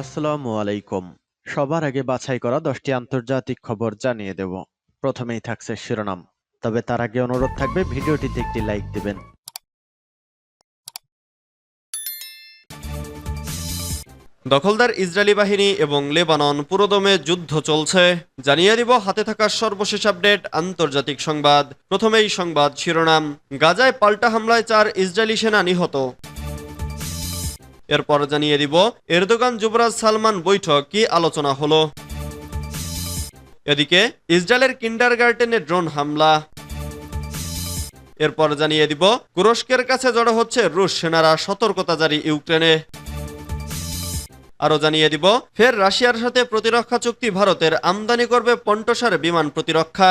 আসসালামু আলাইকুম। সবার আগে বাছাই করা দশটি আন্তর্জাতিক খবর জানিয়ে দেব। প্রথমেই থাকছে শিরোনাম। তবে তার আগে অনুরোধ থাকবে, ভিডিওটিতে একটি লাইক দিবেন। দখলদার ইসরায়েলি বাহিনী এবং লেবানন পুরোদমে যুদ্ধ চলছে। জানিয়ে দিব, হাতে থাকা সর্বশেষ আপডেট, আন্তর্জাতিক সংবাদ। প্রথমেই সংবাদ শিরোনাম। গাজায় পাল্টা হামলায় চার ইসরায়েলি সেনা নিহত। এরপর জানিয়ে দিব, এরদোগান যুবরাজ সালমান বৈঠক কি আলোচনা হলো? এদিকে, ইসরায়েলের কিন্ডার গার্ডেনে ড্রোন হামলা। এরপর জানিয়ে দিব তুরস্কের কাছে জড়ো হচ্ছে রুশ সেনারা সতর্কতা জারি ইউক্রেনে। আরও জানিয়ে দিব, ফের রাশিয়ার সাথে প্রতিরক্ষা চুক্তি ভারতের আমদানি করবে পন্টসার বিমান প্রতিরক্ষা।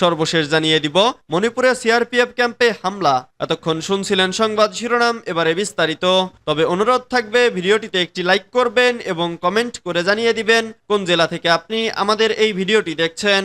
সর্বশেষ জানিয়ে দিব, মণিপুরে সিআরপিএফ ক্যাম্পে হামলা। এতক্ষণ শুনছিলেন সংবাদ শিরোনাম, এবারে বিস্তারিত। তবে অনুরোধ থাকবে, ভিডিওটিতে একটি লাইক করবেন এবং কমেন্ট করে জানিয়ে দিবেন কোন জেলা থেকে আপনি আমাদের এই ভিডিওটি দেখছেন।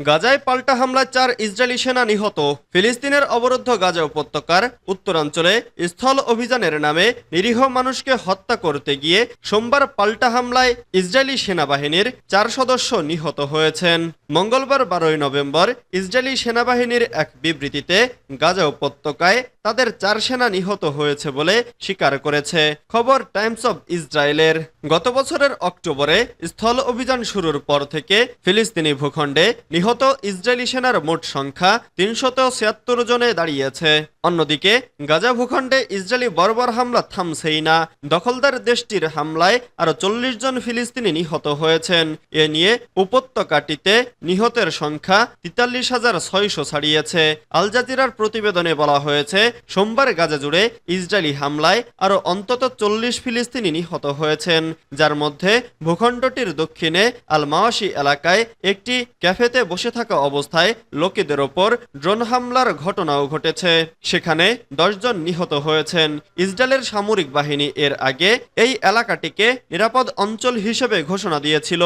গাজায় পাল্টা হামলায় চার ইসরায়েলি সেনা নিহত, ফিলিস্তিনের অবরুদ্ধ গাজা উপত্যকার উত্তরাঞ্চলে স্থল অভিযানের নামে নিরীহ মানুষকে হত্যা করতে গিয়ে সোমবার পাল্টা হামলায় ইসরায়েলি সেনাবাহিনীর চার সদস্য নিহত হয়েছেন। মঙ্গলবার বারোই নভেম্বর ইসরায়েলি সেনাবাহিনীর এক বিবৃতিতে গাজা উপত্যকায় তাদের চার সেনা নিহত হয়েছে বলে স্বীকার করেছে। খবর টাইমস অব ইসরায়েলের। গত বছরের অক্টোবরে স্থল অভিযান শুরুর পর থেকে ফিলিস্তিনি ভূখণ্ডে নিহত ইসরায়েলি সেনার মোট সংখ্যা তিনশত ছিয়াত্তর জনে দাঁড়িয়েছে। অন্যদিকে গাজা ভূখণ্ডে ইসরায়েলি বর্বর হামলা থামছেই না। দখলদার দেশটির হামলায় আরও চল্লিশ জন ফিলিস্তিনি নিহত হয়েছেন। এ নিয়ে উপত্যকাটিতে নিহতের সংখ্যা তেতাল্লিশ হাজার ছয়শো ছাড়িয়েছে। আল জাজিরার প্রতিবেদনে বলা হয়েছে, সোমবার গাজা জুড়ে ইসরায়েলি হামলায় আরও অন্তত চল্লিশ ফিলিস্তিনি নিহত হয়েছেন। যার মধ্যে ভূখণ্ডটির দক্ষিণে আল মাওয়াশি এলাকায় একটি ক্যাফেতে বসে থাকা অবস্থায় লোকেদের ওপর ড্রোন হামলার ঘটনাও ঘটেছে। সেখানে দশজন নিহত হয়েছেন। ইসরায়েলের সামরিক বাহিনী এর আগে এই এলাকাটিকে নিরাপদ অঞ্চল হিসেবে ঘোষণা দিয়েছিল।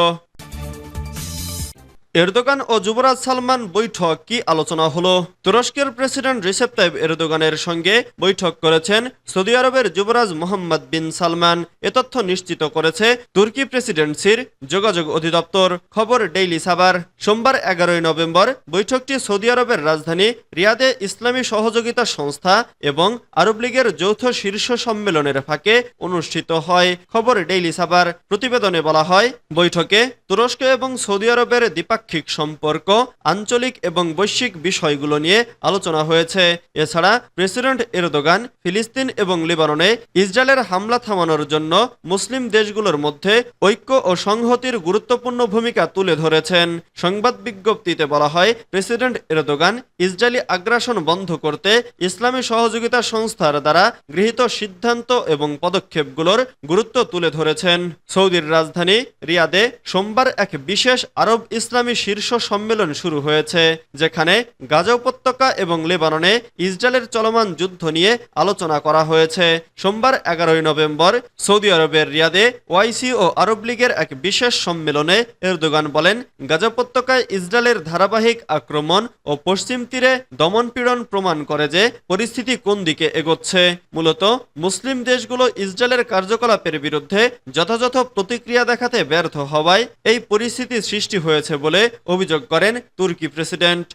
এরদোগান ও যুবরাজ সালমান বৈঠক কি আলোচনা হলো? তুরস্কের প্রেসিডেন্ট রিসেপ তাইব এরদোগানের সঙ্গে বৈঠক করেছেন সৌদি আরবের যুবরাজ মোহাম্মদ বিন সালমান। এ তথ্য নিশ্চিত করেছে তুর্কি প্রেসিডেন্সির যোগাযোগ অধিদপ্তর। খবর ডেইলি সাবার সোমবার এগারোই নভেম্বর বৈঠকটি সৌদি আরবের রাজধানী রিয়াদে ইসলামী সহযোগিতা সংস্থা এবং আরব লীগের যৌথ শীর্ষ সম্মেলনের ফাঁকে অনুষ্ঠিত হয়। খবর ডেইলি সাবার প্রতিবেদনে বলা হয়, বৈঠকে তুরস্ক এবং সৌদি আরবের দ্বিপাক্ষিক সম্পর্ক, আঞ্চলিক এবং বৈশ্বিক বিষয়গুলো নিয়ে আলোচনা হয়েছে। এছাড়া প্রেসিডেন্ট এরদোগান ফিলিস্তিন এবং লিবাননে ইসরায়েলের হামলা থামানোর জন্য মুসলিম দেশগুলোর মধ্যে ঐক্য ও সংহতির গুরুত্বপূর্ণ ভূমিকা তুলে ধরেছেন। সংবাদ বিজ্ঞপ্তিতে বলা হয়, প্রেসিডেন্ট এরদোগান ইসরায়েলি আগ্রাসন বন্ধ করতে ইসলামী সহযোগিতা সংস্থার দ্বারা গৃহীত সিদ্ধান্ত এবং পদক্ষেপগুলোর গুরুত্ব তুলে ধরেছেন। সৌদির রাজধানী রিয়াদে সোমবার এক বিশেষ আরব ইসলামী শীর্ষ সম্মেলন শুরু হয়েছে, যেখানে গাজা উপত্যকা এবং লেবাননে ইসরায়েলের চলমান যুদ্ধ নিয়ে আলোচনা করা হয়েছে। সোমবার এগারোই নভেম্বর সৌদি আরবের রিয়াদে ওয়াইসি ও আরব লীগের এক বিশেষ সম্মেলনে এরদোগান বলেন, গাজা উপত্যকায় ইসরায়েলের ধারাবাহিক আক্রমণ ও পশ্চিম তীরে দমনপীড়ন প্রমাণ করে যে পরিস্থিতি কোন দিকে এগোচ্ছে। মূলত, মুসলিম দেশগুলো ইসরায়েলের কার্যকলাপের বিরুদ্ধে যথাযথ প্রতিক্রিয়া দেখাতে ব্যর্থ হওয়ায় এই পরিস্থিতি সৃষ্টি হয়েছে বলে অভিযোগ করেন তুর্কি প্রেসিডেন্ট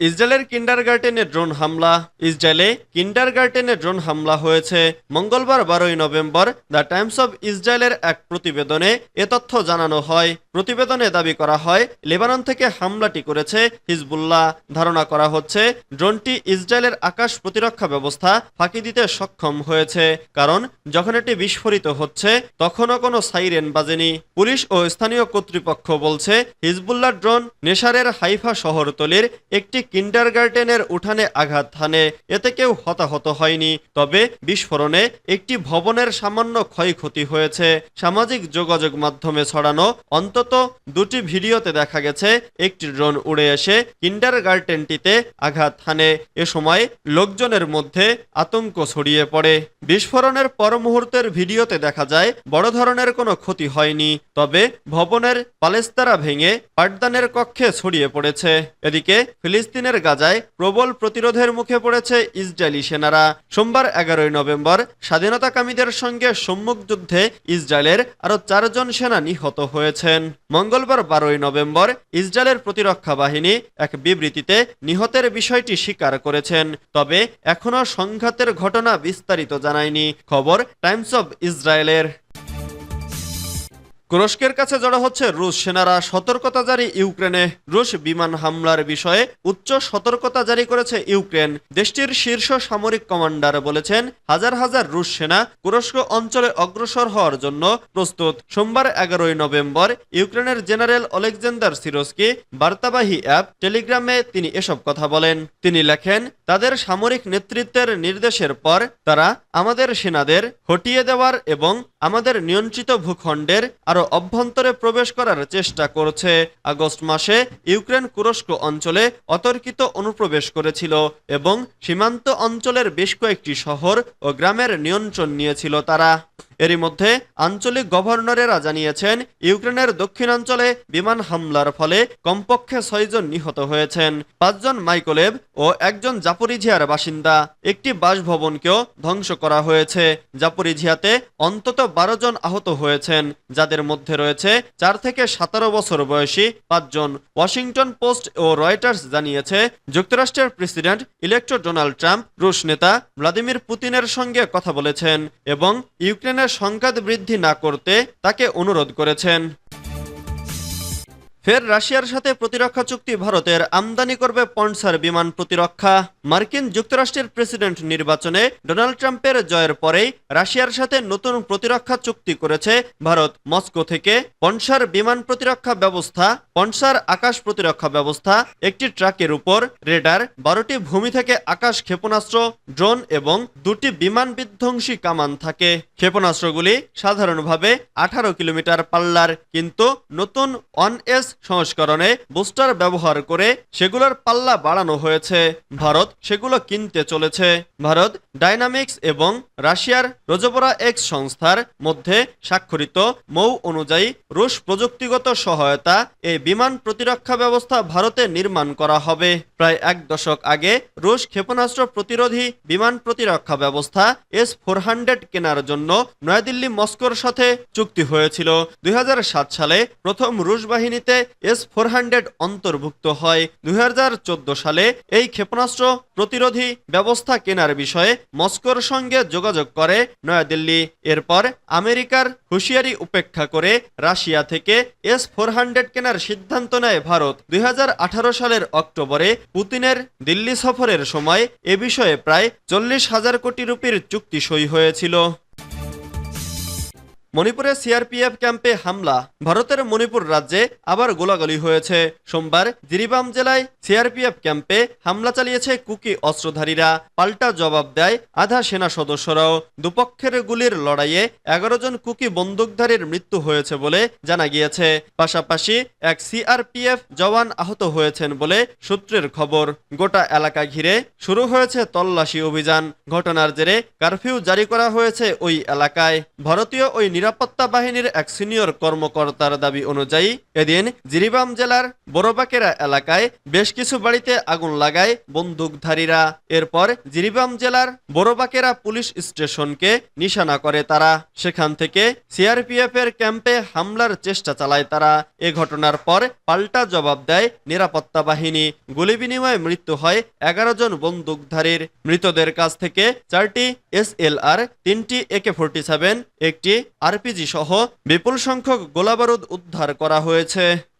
ইসরায়েলের কিন্ডার গার্ডেনে ড্রোন হামলা। ইসরায়েলে কিন্ডার গার্ডেনে ড্রোন হামলা হয়েছে মঙ্গলবার বারোই নভেম্বর। দ্য টাইমস অব ইসরায়েলের এক প্রতিবেদনে এ তথ্য জানানো হয়। প্রতিবেদনে দাবি করা হয়, লেবানন থেকে হামলাটি করেছে হিজবুল্লাহ। ধারণা করা হচ্ছে, ড্রোনটি ইসরায়েলের আকাশ প্রতিরক্ষা ব্যবস্থা ফাঁকি দিতে সক্ষম হয়েছে। কারণ, যখন এটি বিস্ফোরিত হচ্ছে, তখনও কোনো সাইরেন বাজেনি। পুলিশ ও স্থানীয় কর্তৃপক্ষ বলছে, হিজবুল্লাহ ড্রোন নেশারের হাইফা শহরতলির একটি কিন্ডার গার্ডেনের উঠানে আঘাত হানে। এতে কেউ হতাহত হয়নি। তবে বিস্ফোরণে একটি ভবনের সামান্য ক্ষয়ক্ষতি হয়েছে। সামাজিক যোগাযোগ মাধ্যমে ছড়ানো অন্তত দুটি ভিডিওতে দেখা গেছে, একটি ড্রোন উড়ে এসে কিন্ডার গার্ডেনটিতে আঘাত হানে। এ সময় লোকজনের মধ্যে আতঙ্ক ছড়িয়ে পড়ে। বিস্ফোরণের পর মুহূর্তের ভিডিওতে দেখা যায়, বড় ধরনের কোনো ক্ষতি হয়নি। তবে ভবনের পালেস্তারা ভেঙে পাঠদানের কক্ষে ছড়িয়ে পড়েছে। এদিকে ফিলিস্তিন ফিলিস্তিনের গাজায় প্রবল প্রতিরোধের মুখে পড়েছে ইসরায়েলি সেনারা। সোমবার এগারোই নভেম্বর স্বাধীনতাকামীদের সঙ্গে সম্মুখ যুদ্ধে ইসরায়েলের আরও চারজন সেনা নিহত হয়েছেন। মঙ্গলবার বারোই নভেম্বর ইসরায়েলের প্রতিরক্ষা বাহিনী এক বিবৃতিতে নিহতের বিষয়টি স্বীকার করেছেন, তবে এখনও সংঘাতের ঘটনা বিস্তারিত জানায়নি। খবর টাইমস অব ইসরায়েলের। তুরস্কের কাছে জড়ো হচ্ছে রুশ সেনারা সতর্কতা জারি ইউক্রেনে। রুশ বিমান হামলার বিষয়ে উচ্চ সতর্কতা জারি করেছে ইউক্রেন। দেশটির শীর্ষ সামরিক কমান্ডার বলেছেন, হাজার হাজার রুশ সেনা তুরস্ক অঞ্চলে অগ্রসর হওয়ার জন্য প্রস্তুত। সোমবার এগারোই নভেম্বর, ইউক্রেনের জেনারেল অলেকজান্ডার সিরোস্কি বার্তাবাহী অ্যাপ টেলিগ্রামে তিনি এসব কথা বলেন। তিনি লেখেন তাদের সামরিক নেতৃত্বের নির্দেশের পর তারা আমাদের সেনাদের হটিয়ে দেওয়ার এবং আমাদের নিয়ন্ত্রিত ভূখণ্ডের আরও অভ্যন্তরে প্রবেশ করার চেষ্টা করছে। আগস্ট মাসে ইউক্রেন কুরস্ক অঞ্চলে অতর্কিত অনুপ্রবেশ করেছিল এবং সীমান্ত অঞ্চলের বেশ কয়েকটি শহর ও গ্রামের নিয়ন্ত্রণ নিয়েছিল তারা। এরই মধ্যে আঞ্চলিক গভর্নরেরা জানিয়েছেন ইউক্রেনের দক্ষিণাঞ্চলে বিমান হামলার ফলে কমপক্ষে ছয়জন নিহত হয়েছেন, পাঁচজন মাইকোলেভ ও একজন জাপরিঝিয়ার বাসিন্দা। একটি বাসভবনকেও ধ্বংস করা হয়েছে। জাপরিঝিয়াতে অন্তত বারো জন আহত হয়েছেন, যাদের মধ্যে রয়েছে চার থেকে সতেরো বছর বয়সী পাঁচজন। ওয়াশিংটন পোস্ট ও রয়টার্স জানিয়েছে, যুক্তরাষ্ট্রের প্রেসিডেন্ট ইলেক্ট্রো ডোনাল্ড ট্রাম্প, রুশ নেতা ভ্লাদিমির পুতিনের সঙ্গে কথা বলেছেন এবং ইউক্রেনের সংঘাত বৃদ্ধি না করতে তাকে অনুরোধ করেছেন। ফের রাশিয়ার সাথে প্রতিরক্ষা চুক্তি ভারতের আমদানি করবে পন্সার বিমান প্রতিরক্ষা। মার্কিন যুক্তরাষ্ট্রের প্রেসিডেন্ট নির্বাচনে ডোনাল্ড ট্রাম্পের জয়ের পরেই রাশিয়ার সাথে নতুন প্রতিরক্ষা চুক্তি করেছে ভারত। মস্কো থেকে পন্সার বিমান প্রতিরক্ষা ব্যবস্থা, পন্সার আকাশ প্রতিরক্ষা ব্যবস্থা, একটি ট্রাকের উপর, রেডার, বারোটি ভূমি থেকে আকাশ ক্ষেপণাস্ত্র, ড্রোন এবং দুটি বিমান বিধ্বংসী কামান থাকে। ক্ষেপণাস্ত্রগুলি সাধারণভাবে আঠারো কিলোমিটার পাল্লার, কিন্তু নতুন ওয়ান এস সংস্করণে বুস্টার ব্যবহার করে সেগুলোর পাল্লা বাড়ানো হয়েছে। ভারত সেগুলো কিনতে চলেছে। ভারত ডাইনামিক্স এবং রাশিয়ার রোজোপরা এক্স সংস্থার মধ্যে স্বাক্ষরিত মৌ অনুযায়ী রুশ প্রযুক্তিগত সহায়তা এই বিমান প্রতিরক্ষা ব্যবস্থা ভারতে নির্মাণ করা হবে। প্রায় এক দশক আগে রুশ ক্ষেপণাস্ত্র প্রতিরোধী বিমান প্রতিরক্ষা ব্যবস্থা এস ফোর হান্ড্রেড কেনার জন্য নয়াদিল্লি মস্কোর সাথে চুক্তি হয়েছিল। দুই হাজার সাত সালে প্রথম রুশ বাহিনীতে এস ফোর হান্ড্রেড অন্তর্ভুক্ত হয়। দুই হাজার চোদ্দ সালে এই ক্ষেপণাস্ত্র প্রতিরোধী ব্যবস্থা কেনার বিষয়ে মস্কোর সঙ্গে যোগাযোগ করে নয়াদিল্লি। এরপর আমেরিকার হুঁশিয়ারি উপেক্ষা করে রাশিয়া থেকে এস ফোর হান্ড্রেড কেনার সিদ্ধান্ত নেয় ভারত। দুই হাজার আঠারো সালের অক্টোবরে পুতিনের দিল্লি সফরের সময় এ বিষয়ে প্রায় চল্লিশ হাজার কোটি রুপির চুক্তি সই হয়েছিল। মণিপুরে সিআরপিএফ ক্যাম্পে হামলা। ভারতের মণিপুর রাজ্যে আবার গোলাগুলি হয়েছে। সোমবার জিরিবাম জেলায় সিআরপিএফ ক্যাম্পে হামলা চালিয়েছে কুকি অস্ত্রধারীরা। পাল্টা জবাব দেয় আধা সেনা সদস্যরাও। দুপক্ষের গুলির লড়াইয়ে এগারো জন কুকি বন্দুকধারীর মৃত্যু হয়েছে বলে জানা গিয়েছে। পাশাপাশি এক সিআরপিএফ জওয়ান আহত হয়েছেন বলে সূত্রের খবর। গোটা এলাকা ঘিরে শুরু হয়েছে তল্লাশি অভিযান। ঘটনার জেরে কারফিউ জারি করা হয়েছে ওই এলাকায়। ভারতীয় ওই বাহিনীর এক সিনিয়র কর্মকর্তার দাবি অনুযায়ী এদিন জিরিবাম জেলার বড়বাকেরা এলাকায় বেশ কিছু বাড়িতে আগুন লাগায় বন্দুকধারীরা। এরপর জিরিবাম জেলার বড়বাকেরা পুলিশ স্টেশনকে নিশানা করে তারা। সেখান থেকে সিআরপিএফ এর ক্যাম্পে হামলার চেষ্টা চালায় তারা। এ ঘটনার পর পাল্টা জবাব দেয় নিরাপত্তা বাহিনী। গুলি বিনিময়ে মৃত্যু হয় এগারো জন বন্দুকধারীর। মৃতদের কাছ থেকে চারটি এস এল আর তিনটি একে ফোরটি সেভেন, একটি আরপিজি সহ বিপুল সংখ্যক গোলাবারুদ উদ্ধার করা হয়েছে।